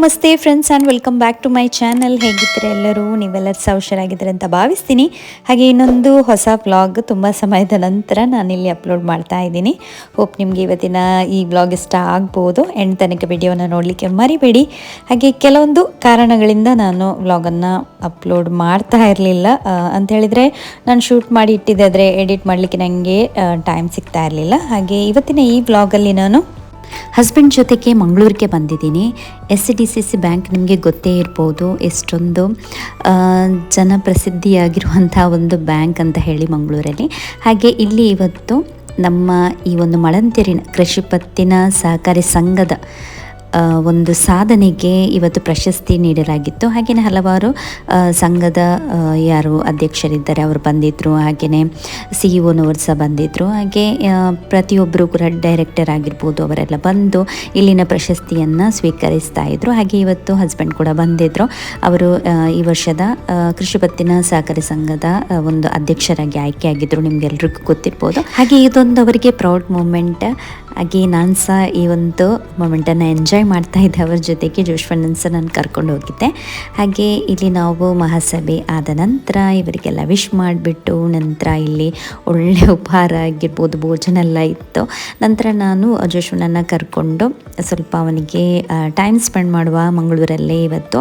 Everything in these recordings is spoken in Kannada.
ನಮಸ್ತೆ friends and welcome back to my channel ಹೇಗಿದ್ದರೆ ಎಲ್ಲರೂ? ನೀವೆಲ್ಲರೂ ಸಹ ಹುಷಾರಾಗಿದ್ದೀರ ಅಂತ ಭಾವಿಸ್ತೀನಿ. ಹಾಗೆ ಇನ್ನೊಂದು ಹೊಸ ವ್ಲಾಗ್ ತುಂಬ ಸಮಯದ ನಂತರ ನಾನಿಲ್ಲಿ ಅಪ್ಲೋಡ್ ಮಾಡ್ತಾ ಇದ್ದೀನಿ. ಹೋಪ್ ನಿಮಗೆ ಇವತ್ತಿನ ಈ ವ್ಲಾಗ್ ಇಷ್ಟ ಆಗ್ಬೋದು. ಎಂಡ್ ತನಕ ವಿಡಿಯೋನ ನೋಡಲಿಕ್ಕೆ ಮರಿಬೇಡಿ. ಹಾಗೆ ಕೆಲವೊಂದು ಕಾರಣಗಳಿಂದ ನಾನು ವ್ಲಾಗನ್ನು ಅಪ್ಲೋಡ್ ಮಾಡ್ತಾ ಇರಲಿಲ್ಲ. ಅಂತ ಹೇಳಿದರೆ ನಾನು ಶೂಟ್ ಮಾಡಿ ಇಟ್ಟಿದ್ದೆ ಆದರೆ ಎಡಿಟ್ ಮಾಡಲಿಕ್ಕೆ ನನಗೆ ಟೈಮ್ ಸಿಗ್ತಾ ಇರಲಿಲ್ಲ. ಹಾಗೆ ಇವತ್ತಿನ ಈ ವ್ಲಾಗಲ್ಲಿ ನಾನು ಹಸ್ಬೆಂಡ್ ಜೊತೆಗೆ ಮಂಗಳೂರಿಗೆ ಬಂದಿದ್ದೀನಿ. S D C C bank ನಿಮಗೆ ಗೊತ್ತೇ ಇರ್ಬೋದು. ಎಷ್ಟೊಂದು ಜನಪ್ರಸಿದ್ಧಿಯಾಗಿರುವಂಥ ಒಂದು ಬ್ಯಾಂಕ್ ಅಂತ ಹೇಳಿ ಮಂಗಳೂರಲ್ಲಿ. ಹಾಗೆ ಇಲ್ಲಿ ಇವತ್ತು ನಮ್ಮ ಈ ಒಂದು ಮಳಂತೆರಿನ ಕೃಷಿ ಪತ್ತಿನ ಸಹಕಾರಿ ಸಂಘದ ಒಂದು ಸಾಧನೆಗೆ ಇವತ್ತು ಪ್ರಶಸ್ತಿ ನೀಡಲಾಗಿತ್ತು. ಹಾಗೆಯೇ ಹಲವಾರು ಸಂಘದ ಯಾರು ಅಧ್ಯಕ್ಷರಿದ್ದಾರೆ, ಅವರು ಬಂದಿದ್ದರು ಹಾಗೆಯೇ ಸಿ ಇ ಒನವರು ಸಹ ಬಂದಿದ್ದರು ಹಾಗೆ ಪ್ರತಿಯೊಬ್ಬರು ಕೂಡ ಡೈರೆಕ್ಟರ್ ಆಗಿರ್ಬೋದು, ಅವರೆಲ್ಲ ಬಂದು ಇಲ್ಲಿನ ಪ್ರಶಸ್ತಿಯನ್ನು ಸ್ವೀಕರಿಸ್ತಾ ಇದ್ದರು ಹಾಗೆ ಇವತ್ತು ಹಸ್ಬೆಂಡ್ ಕೂಡ ಬಂದಿದ್ದರು ಅವರು ಈ ವರ್ಷದ ಕೃಷಿ ಪತ್ತಿನ ಸಹಕಾರಿ ಸಂಘದ ಒಂದು ಅಧ್ಯಕ್ಷರಾಗಿ ಆಯ್ಕೆಯಾಗಿದ್ದರು ನಿಮ್ಗೆಲ್ರಿಗೂ ಗೊತ್ತಿರ್ಬೋದು. ಹಾಗೆ ಇದೊಂದು ಅವರಿಗೆ ಪ್ರೌಡ್ ಮೂಮೆಂಟ್ ಹಾಗೆ ನಾನು ಸಹ ಈ ಒಂದು ಮೊಮೆಂಟನ್ನು ಎಂಜಾಯ್ ಮಾಡ್ತಾ ಇದ್ದೆ ಅವ್ರ ಜೊತೆಗೆ. ಜೋಶ್ವಣ್ಣನ್ ಸಹ ನಾನು ಕರ್ಕೊಂಡು ಹೋಗಿದ್ದೆ. ಹಾಗೆ ಇಲ್ಲಿ ನಾವು ಮಹಾಸಭೆ ಆದ ನಂತರ ಇವರಿಗೆಲ್ಲ ವಿಶ್ ಮಾಡಿಬಿಟ್ಟು ನಂತರ ಇಲ್ಲಿ ಒಳ್ಳೆ ಉಪಹಾರ ಆಗಿರ್ಬೋದು, ಭೋಜನ ಎಲ್ಲ ಇತ್ತು. ನಂತರ ನಾನು ಜೋಶ್ವಣ್ಣನ ಕರ್ಕೊಂಡು ಸ್ವಲ್ಪ ಅವನಿಗೆ ಟೈಮ್ ಸ್ಪೆಂಡ್ ಮಾಡುವ ಮಂಗಳೂರಲ್ಲೇ ಇವತ್ತು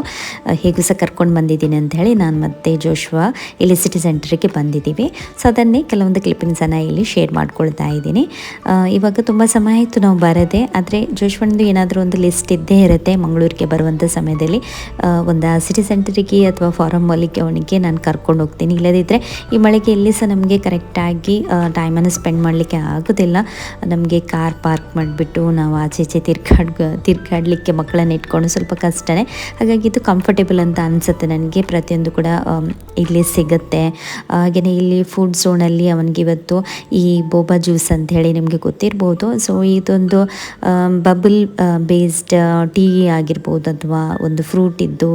ಹೇಗೂ ಸಹ ಕರ್ಕೊಂಡು ಬಂದಿದ್ದೀನಿ ಅಂತ ಹೇಳಿ ನಾನು ಮತ್ತೆ ಜೋಶ್ವ ಇಲ್ಲಿ ಸಿಟಿ ಸೆಂಟ್ರಿಗೆ ಬಂದಿದ್ದೀವಿ. ಸೊ ಅದನ್ನೇ ಕೆಲವೊಂದು ಕ್ಲಿಪ್ಪಿಂಗ್ಸನ್ನು ಇಲ್ಲಿ ಶೇರ್ ಮಾಡ್ಕೊಳ್ತಾ ಇದ್ದೀನಿ. ಇವಾಗ ತುಂಬ ಸಮಯ ಆಯಿತು ನಾವು ಬರದೆ, ಆದರೆ ಜೋಶ್ವಣ್ಣದು ಏನಾದರೂ ಒಂದು ಲಿಸ್ಟ್ ಇದ್ದೇ ಇರುತ್ತೆ ಮಂಗಳೂರಿಗೆ ಬರುವಂಥ ಸಮಯದಲ್ಲಿ ಒಂದು ಸಿಟಿ ಸೆಂಟರಿಗೆ ಅಥವಾ ಫಾರಮ್ ಮಾಲಿಗೆ ಅವನಿಗೆ ನಾನು ಕರ್ಕೊಂಡು ಹೋಗ್ತೀನಿ. ಇಲ್ಲದಿದ್ದರೆ ಈ ಮಳೆಗೆ ಎಲ್ಲಿ ಸಹ ನಮಗೆ ಕರೆಕ್ಟಾಗಿ ಟೈಮನ್ನು ಸ್ಪೆಂಡ್ ಮಾಡಲಿಕ್ಕೆ ಆಗೋದಿಲ್ಲ. ನಮಗೆ ಕಾರ್ ಪಾರ್ಕ್ ಮಾಡಿಬಿಟ್ಟು ನಾವು ಆಚೆ ಈಚೆ ತಿರ್ಗಾಡ್, ತಿರ್ಗಾಡಲಿಕ್ಕೆ ಮಕ್ಕಳನ್ನ ಇಟ್ಕೊಂಡು ಸ್ವಲ್ಪ ಕಷ್ಟನೇ. ಹಾಗಾಗಿ ಇದು ಕಂಫರ್ಟೇಬಲ್ ಅಂತ ಅನಿಸುತ್ತೆ ನನಗೆ. ಪ್ರತಿಯೊಂದು ಕೂಡ ಇಲ್ಲಿ ಸಿಗುತ್ತೆ. ಹಾಗೆಯೇ ಇಲ್ಲಿ ಫುಡ್ ಝೋನಲ್ಲಿ ಅವನಿಗೆ ಇವತ್ತು ಈ ಬೋಬಾ ಜ್ಯೂಸ್ ಅಂತ ಹೇಳಿ ನಿಮಗೆ ಗೊತ್ತಿರ್ಬೋದು. ಸೊ ಇದೊಂದು ಬಬಲ್ ಬೇಸ್ಡ್ ಟೀ ಆಗಿರ್ಬೋದು ಅಥವಾ ಒಂದು ಫ್ರೂಟ್ ಇದ್ದು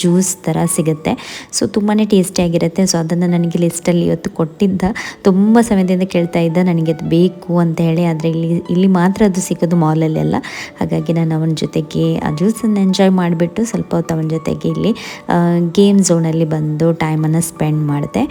ಜ್ಯೂಸ್ ಥರ ಸಿಗುತ್ತೆ. ಸೊ ತುಂಬಾ ಟೇಸ್ಟಿಯಾಗಿರುತ್ತೆ ಸೊ ಅದನ್ನು ನನಗೆ ಲಿಸ್ಟಲ್ಲಿ ಇವತ್ತು ಕೊಟ್ಟಿದ್ದ. ತುಂಬ ಸಮಯದಿಂದ ಕೇಳ್ತಾ ಇದ್ದ. ನನಗೆ ಅದು ಬೇಕು ಅಂತ ಹೇಳಿ, ಆದರೆ ಇಲ್ಲಿ ಇಲ್ಲಿ ಮಾತ್ರ ಅದು ಸಿಗೋದು ಮಾಲಲ್ಲೆಲ್ಲ ಹಾಗಾಗಿ ನಾನು ಅವನ ಜೊತೆಗೆ ಆ ಜ್ಯೂಸನ್ನು ಎಂಜಾಯ್ ಮಾಡಿಬಿಟ್ಟು ಸ್ವಲ್ಪ ಹೊತ್ತು ಅವನ ಜೊತೆಗೆ ಇಲ್ಲಿ ಗೇಮ್ ಝೋನಲ್ಲಿ ಬಂದು ಟೈಮನ್ನು ಸ್ಪೆಂಡ್ ಮಾಡಿದೆ.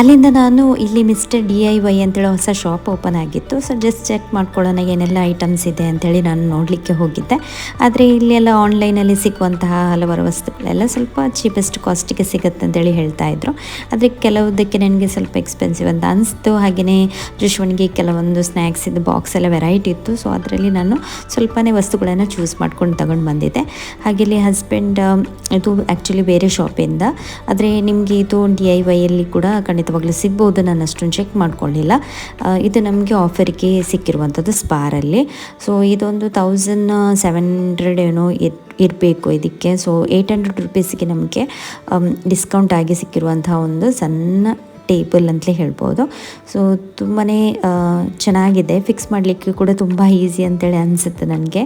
ಅಲ್ಲಿಂದ ನಾನು ಇಲ್ಲಿ ಮಿಸ್ಟರ್ ಡಿ ಐ ವೈ ಅಂತೇಳಿ ಹೊಸ ಶಾಪ್ ಓಪನ್ ಆಗಿತ್ತು. ಸೊ ಜಸ್ಟ್ ಚೆಕ್ ಮಾಡ್ಕೊಳ್ಳೋಣ ಏನೆಲ್ಲ ಐಟಮ್ಸ್ ಇದೆ ಅಂತೇಳಿ ನಾನು ನೋಡಲಿಕ್ಕೆ ಹೋಗಿದ್ದೆ. ಆದರೆ ಇಲ್ಲೆಲ್ಲ ಆನ್ಲೈನಲ್ಲಿ ಸಿಗುವಂತಹ ಹಲವಾರು ವಸ್ತುಗಳೆಲ್ಲ ಸ್ವಲ್ಪ ಚೀಪೆಸ್ಟ್ ಕಾಸ್ಟಿಗೆ ಸಿಗುತ್ತೆ ಅಂತೇಳಿ ಹೇಳ್ತಾ ಇದ್ರು. ಆದರೆ ಕೆಲವುದಕ್ಕೆ ನನಗೆ ಸ್ವಲ್ಪ ಎಕ್ಸ್ಪೆನ್ಸಿವ್ ಅಂತ ಅನಿಸ್ತು. ಹಾಗೆಯೇ ಜುಶ್ವನಿಗೆ ಕೆಲವೊಂದು ಸ್ನ್ಯಾಕ್ಸ್ ಇದು ಬಾಕ್ಸ್ ಎಲ್ಲ ವೆರೈಟಿ ಇತ್ತು. ಸೊ ಅದರಲ್ಲಿ ನಾನು ಸ್ವಲ್ಪನೇ ವಸ್ತುಗಳನ್ನು ಚೂಸ್ ಮಾಡ್ಕೊಂಡು ತಗೊಂಡು ಬಂದಿದ್ದೆ. ಹಾಗೆ ಇಲ್ಲಿ ಹಸ್ಬೆಂಡ್ ಇದು ಆ್ಯಕ್ಚುಲಿ ಬೇರೆ ಶಾಪಿಂದ ಆದರೆ ನಿಮಗೆ ಇದು ಡಿ ಐ ವೈಯಲ್ಲಿ ಕೂಡ ಖಂಡಿತವಾಗ್ಲೂ ಸಿಗ್ಬೋದು ನಾನು ಅಷ್ಟೊಂದು ಚೆಕ್ ಮಾಡ್ಕೊಳ್ಳಿಲ್ಲ ಇದು ನಮಗೆ ಆಫರಿಗೆ ಸಿಕ್ಕಿರುವಂಥದ್ದು ಸ್ಪಾರಲ್ಲಿ ಸೊ ಇದೊಂದು ತೌಸಂಡ್ ಸೆವೆನ್ ಹಂಡ್ರೆಡ್ ಏನೋ ಇರ್, ಇರಬೇಕು ಇದಕ್ಕೆ. ಸೊ ಏಯ್ಟ್ ಹಂಡ್ರೆಡ್ ರುಪೀಸಿಗೆ ನಮಗೆ ಡಿಸ್ಕೌಂಟ್ ಆಗಿ ಸಿಕ್ಕಿರುವಂತಹ ಒಂದು ಸಣ್ಣ ಟೇಬಲ್ ಅಂತಲೇ ಹೇಳ್ಬೋದು. ಸೊ ತುಂಬಾ ಚೆನ್ನಾಗಿದೆ. ಫಿಕ್ಸ್ ಮಾಡಲಿಕ್ಕೆ ಕೂಡ ತುಂಬ ಈಸಿ ಅಂತೇಳಿ ಅನಿಸುತ್ತೆ ನನಗೆ.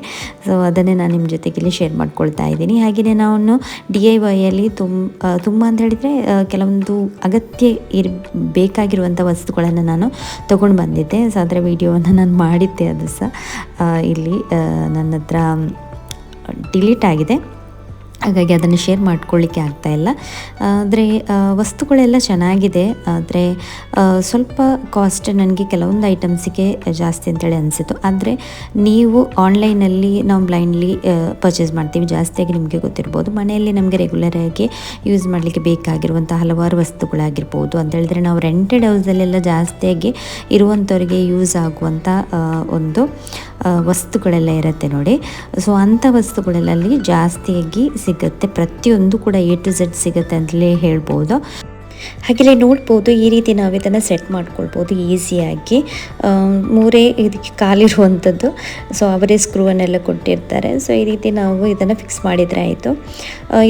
ಸೊ ಅದನ್ನೇ ನಾನು ನಿಮ್ಮ ಜೊತೆಗೆ ಇಲ್ಲಿ ಶೇರ್ ಮಾಡ್ಕೊಳ್ತಾ ಇದ್ದೀನಿ. ಹಾಗೆಯೇ ನಾನು ಡಿ ಐ ವೈಯಲ್ಲಿ ತುಂಬ ತುಂಬ ಅಂತ ಹೇಳಿದರೆ ಕೆಲವೊಂದು ಅಗತ್ಯ ಇರ್ ಬೇಕಾಗಿರುವಂಥ ವಸ್ತುಗಳನ್ನು ನಾನು ತೊಗೊಂಡು ಬಂದಿದ್ದೆ. ಸೊ ಅದರ ವಿಡಿಯೋವನ್ನು ನಾನು ಮಾಡಿದ್ದೆ ಅದು ಸಹ ಇಲ್ಲಿ ನನ್ನ ಹತ್ರ ಡಿಲೀಟ್ ಆಗಿದೆ. ಹಾಗಾಗಿ ಅದನ್ನು ಶೇರ್ ಮಾಡ್ಕೊಳ್ಳಿಕ್ಕೆ ಇಲ್ಲ. ಆದರೆ ವಸ್ತುಗಳೆಲ್ಲ ಚೆನ್ನಾಗಿದೆ. ಆದರೆ ಸ್ವಲ್ಪ ಕಾಸ್ಟ್ ನನಗೆ ಕೆಲವೊಂದು ಐಟಮ್ಸಿಗೆ ಜಾಸ್ತಿ ಅಂತೇಳಿ ಅನಿಸಿತು ಆದರೆ, ನೀವು ಆನ್ಲೈನಲ್ಲಿ ನಾವು ಬ್ಲೈಂಡ್ಲಿ ಪರ್ಚೇಸ್ ಮಾಡ್ತೀವಿ. ಜಾಸ್ತಿಯಾಗಿ ನಿಮಗೆ ಗೊತ್ತಿರ್ಬೋದು. ಮನೆಯಲ್ಲಿ ನಮಗೆ ರೆಗ್ಯುಲರಾಗಿ ಯೂಸ್ ಮಾಡಲಿಕ್ಕೆ ಬೇಕಾಗಿರುವಂಥ ಹಲವಾರು ವಸ್ತುಗಳಾಗಿರ್ಬೋದು. ಅಂತ ಹೇಳಿದ್ರೆ, ನಾವು ರೆಂಟೆಡ್ ಹೌಸಲ್ಲೆಲ್ಲ ಜಾಸ್ತಿಯಾಗಿ ಇರುವಂಥವ್ರಿಗೆ ಯೂಸ್ ಆಗುವಂಥ ಒಂದು ವಸ್ತುಗಳೆಲ್ಲ ಇರುತ್ತೆ ನೋಡಿ. ಸೊ ಅಂಥ ವಸ್ತುಗಳಲ್ಲಿ ಜಾಸ್ತಿಯಾಗಿ ಸಿಗುತ್ತೆ. ಪ್ರತಿಯೊಂದು ಕೂಡ ಎ ಟು ಝೆಡ್ ಸಿಗುತ್ತೆ ಅಂತಲೇ ಹೇಳ್ಬೋದು. ಹಾಗೆಯೇ ನೋಡ್ಬೋದು, ಈ ರೀತಿ ನಾವು ಇದನ್ನು ಸೆಟ್ ಮಾಡ್ಕೊಳ್ಬೋದು ಈಸಿಯಾಗಿ ಮೂರೇ ಇದಕ್ಕೆ ಕಾಲಿರುವಂಥದ್ದು ಸೊ ಅವರೇ ಸ್ಕ್ರೂವನ್ನೆಲ್ಲ ಕೊಟ್ಟಿರ್ತಾರೆ. ಸೊ ಈ ರೀತಿ ನಾವು ಇದನ್ನು ಫಿಕ್ಸ್ ಮಾಡಿದರೆ ಆಯಿತು.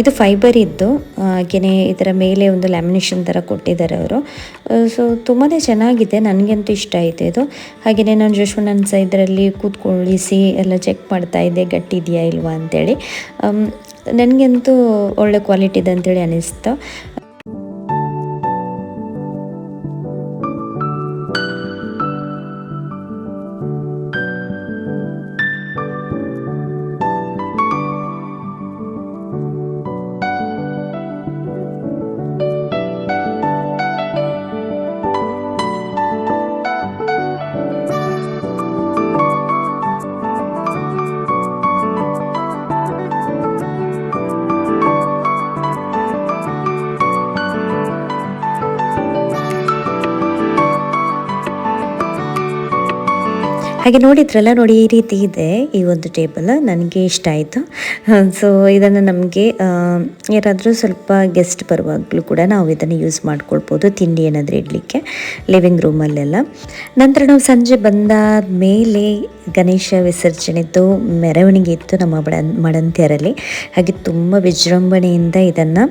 ಇದು ಫೈಬರ್ ಇದ್ದು, ಹಾಗೆಯೇ ಇದರ ಮೇಲೆ ಒಂದು ಲ್ಯಾಮಿನೇಷನ್ ಥರ ಕೊಟ್ಟಿದ್ದಾರೆ ಅವರು. ಸೊ ತುಂಬಾ ಚೆನ್ನಾಗಿದೆ. ನನಗಂತೂ ಇಷ್ಟ ಆಯಿತು ಇದು. ಹಾಗೆಯೇ ನಾನು ಜಸ್ಟ್ ಸಹ ಇದರಲ್ಲಿ ಕೂತ್ಕೊಳ್ಳಿಸಿ ಎಲ್ಲ ಚೆಕ್ ಮಾಡ್ತಾ ಇದ್ದೆ. ಗಟ್ಟಿ ಇದೆಯಾ ಇಲ್ವಾ ಅಂತೇಳಿ. ನನಗಂತೂ ಒಳ್ಳೆ ಕ್ವಾಲಿಟಿ ಇದೆ ಅಂತೇಳಿ ಅನಿಸ್ತು. ಹಾಗೆ ನೋಡಿದ್ರಲ್ಲ ನೋಡಿ, ಈ ರೀತಿ ಇದೆ ಈ ಒಂದು ಟೇಬಲ್. ನನಗೆ ಇಷ್ಟ ಆಯಿತು. ಸೊ ಇದನ್ನು ನಮಗೆ ಯಾರಾದರೂ ಸ್ವಲ್ಪ ಗೆಸ್ಟ್ ಬರುವಾಗಲೂ ಕೂಡ ನಾವು ಇದನ್ನು ಯೂಸ್ ಮಾಡ್ಕೊಳ್ಬೋದು ತಿಂಡಿ ಏನಾದರೂ ಇಡಲಿಕ್ಕೆ ಲಿವಿಂಗ್ ರೂಮಲ್ಲೆಲ್ಲ ನಂತರ ನಾವು ಸಂಜೆ ಬಂದ ಮೇಲೆ ಗಣೇಶ ವಿಸರ್ಜನೆದ್ದು ಮೆರವಣಿಗೆ ಇತ್ತು ನಮ್ಮ ಬಡ ಮಡಂತಿಯರಲ್ಲಿ. ಹಾಗೆ ತುಂಬ ವಿಜೃಂಭಣೆಯಿಂದ ಇದನ್ನು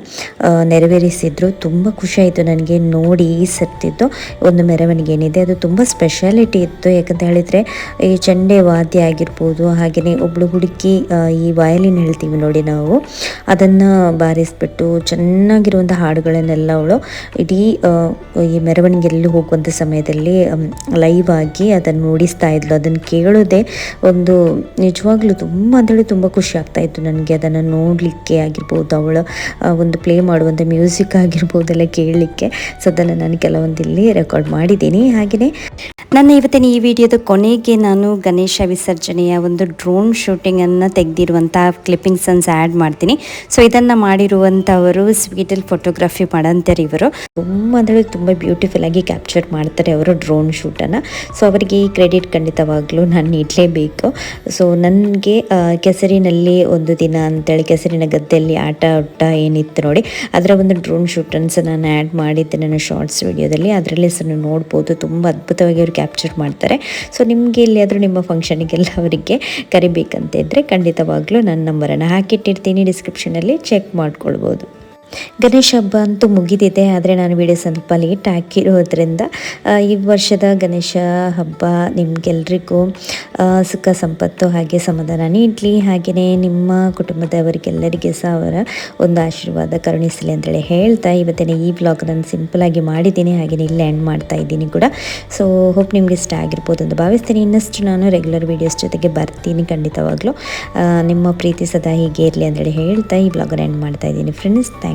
ನೆರವೇರಿಸಿದ್ರು. ತುಂಬ ಖುಷಿ ಆಯಿತು ನನಗೆ ನೋಡಿ ಈ ಸರ್ತಿದ್ದು ಒಂದು ಮೆರವಣಿಗೆ ಏನಿದೆ. ಅದು ತುಂಬ ಸ್ಪೆಷಾಲಿಟಿ ಇತ್ತು. ಯಾಕಂತ ಹೇಳಿದರೆ ಈ ಚಂಡೆ ವಾದ್ಯ ಆಗಿರ್ಬೋದು ಹಾಗೆಯೇ ಒಬ್ಳು ಹುಡುಕಿ ಈ ವಯಲಿನ್ ಹೇಳ್ತೀವಿ ನೋಡಿ ನಾವು. ಅದನ್ನು ಬಾರಿಸ್ಬಿಟ್ಟು ಚೆನ್ನಾಗಿರುವಂಥ ಹಾಡುಗಳನ್ನೆಲ್ಲ ಅವಳು ಇಡೀ ಈ ಮೆರವಣಿಗೆಯಲ್ಲಿ ಹೋಗುವಂಥ ಸಮಯದಲ್ಲಿ ಲೈವ್ ಆಗಿ ಅದನ್ನು ಮೂಡಿಸ್ತಾ ಇದ್ಲು. ಅದನ್ನು ಕೇಳೋದೇ ಒಂದು ನಿಜವಾಗ್ಲೂ ತುಂಬ, ಅಂದರೆ ತುಂಬ ಖುಷಿ ಆಗ್ತಾಯಿತ್ತು ನನಗೆ. ಅದನ್ನು ನೋಡಲಿಕ್ಕೆ ಆಗಿರ್ಬೋದು, ಅವಳು ಒಂದು ಪ್ಲೇ ಮಾಡುವಂಥ ಮ್ಯೂಸಿಕ್ ಆಗಿರ್ಬೋದು ಎಲ್ಲ ಕೇಳಲಿಕ್ಕೆ. ಸೊ, ಅದನ್ನು ನಾನು ಕೆಲವೊಂದಿಲ್ಲಿ ರೆಕಾರ್ಡ್ ಮಾಡಿದ್ದೀನಿ. ಹಾಗೆಯೇ ನನ್ನ ಇವತ್ತಿನ ಈ ವಿಡಿಯೋದ ಕೊನೆಗೆ ನಾನು ಗಣೇಶ ವಿಸರ್ಜನೆಯ ಒಂದು ಡ್ರೋನ್ ಶೂಟಿಂಗನ್ನು ತೆಗೆದಿರುವಂಥ ಕ್ಲಿಪ್ಪಿಂಗ್ಸನ್ಸ್ ಆ್ಯಡ್ ಮಾಡ್ತೀನಿ. ಸೊ ಇದನ್ನು ಮಾಡಿರುವಂಥವರು ಸ್ವೀಟಲ್ಲಿ ಫೋಟೋಗ್ರಫಿ ಮಾಡಂತಾರೆ ಇವರು. ತುಂಬ ಅಂದರೆ ತುಂಬ ಬ್ಯೂಟಿಫುಲ್ ಆಗಿ ಕ್ಯಾಪ್ಚರ್ ಮಾಡ್ತಾರೆ ಅವರು ಡ್ರೋನ್ ಶೂಟನ್ನು ಸೊ ಅವರಿಗೆ ಈ ಕ್ರೆಡಿಟ್ ಖಂಡಿತವಾಗ್ಲೂ ನಾನು ನೀಡಲೇಬೇಕು. ಸೊ ನನಗೆ ಕೆಸರಿನಲ್ಲಿ ಒಂದು ದಿನ ಅಂತೇಳಿ, ಕೆಸರಿನ ಗದ್ದೆಯಲ್ಲಿ ಆಟ ಆಟ ಏನಿತ್ತು ನೋಡಿ, ಅದರ ಒಂದು ಡ್ರೋನ್ ಶೂಟನ್ಸ್ ನಾನು ಆ್ಯಡ್ ಮಾಡಿದ್ದೆ. ನನ್ನ ಶಾರ್ಟ್ಸ್ ವಿಡಿಯೋದಲ್ಲಿ ಅದರಲ್ಲಿ ಸಹ ನೋಡ್ಬೋದು. ತುಂಬ ಅದ್ಭುತವಾಗಿ ಅವರು ಕ್ಯಾಪ್ಚರ್ ಮಾಡ್ತಾರೆ. ಸೊ ನಿಮಗೆ ಎಲ್ಲಿಯಾದರೂ ನಿಮ್ಮ ಫಂಕ್ಷನಿಗೆಲ್ಲ ಅವರಿಗೆ ಕರಿಬೇಕಂತ ಇದ್ದರೆ ಖಂಡಿತವಾಗ್ಲೂ ನನ್ನ ನಂಬರನ್ನು ಹಾಕಿಟ್ಟಿರ್ತೀನಿ. ಡಿಸ್ಕ್ರಿಪ್ಷನಲ್ಲಿ ಚೆಕ್ ಮಾಡ್ಕೊಳ್ಬೋದು. ಗಣೇಶ ಹಬ್ಬ ಅಂತೂ ಮುಗಿದಿದೆ, ಆದರೆ ನಾನು ವಿಡಿಯೋ ಸ್ವಲ್ಪ ಲೇಟ್ ಹಾಕಿರೋದ್ರಿಂದ ಈ ವರ್ಷದ ಗಣೇಶ ಹಬ್ಬ ನಿಮಗೆಲ್ರಿಗೂ ಸುಖ ಸಂಪತ್ತು ಹಾಗೆ ಸಮಾಧಾನ ನೀಡಲಿ. ಹಾಗೆಯೇ ನಿಮ್ಮ ಕುಟುಂಬದವರಿಗೆಲ್ಲರಿಗೆ ಸಹ ಅವರ ಒಂದು ಆಶೀರ್ವಾದ ಕರುಣಿಸಲಿ ಅಂತೇಳಿ ಹೇಳ್ತಾ, ಇವತ್ತಿನ ಈ ಬ್ಲಾಗ್ ನಾನು ಸಿಂಪಲಾಗಿ ಮಾಡಿದ್ದೀನಿ ಹಾಗೆಯೇ ಇಲ್ಲೇ ಎಂಡ್ ಮಾಡ್ತಾ ಇದ್ದೀನಿ ಕೂಡ. ಸೊ ಹೋಪ್ ನಿಮ್ಗೆ ಇಷ್ಟ ಆಗಿರ್ಬೋದು ಅಂತ ಭಾವಿಸ್ತೀನಿ. ಇನ್ನಷ್ಟು ನಾನು ರೆಗ್ಯುಲರ್ ವೀಡಿಯೋಸ್ ಜೊತೆಗೆ ಬರ್ತೀನಿ ಖಂಡಿತವಾಗ್ಲೂ. ನಿಮ್ಮ ಪ್ರೀತಿ ಸದಾ ಹೀಗೆ ಇರಲಿ ಅಂತೇಳಿ ಹೇಳ್ತಾ ಈ ಬ್ಲಾಗನ್ನು ಎಂಡ್ ಮಾಡ್ತಾ ಇದ್ದೀನಿ. Friends thank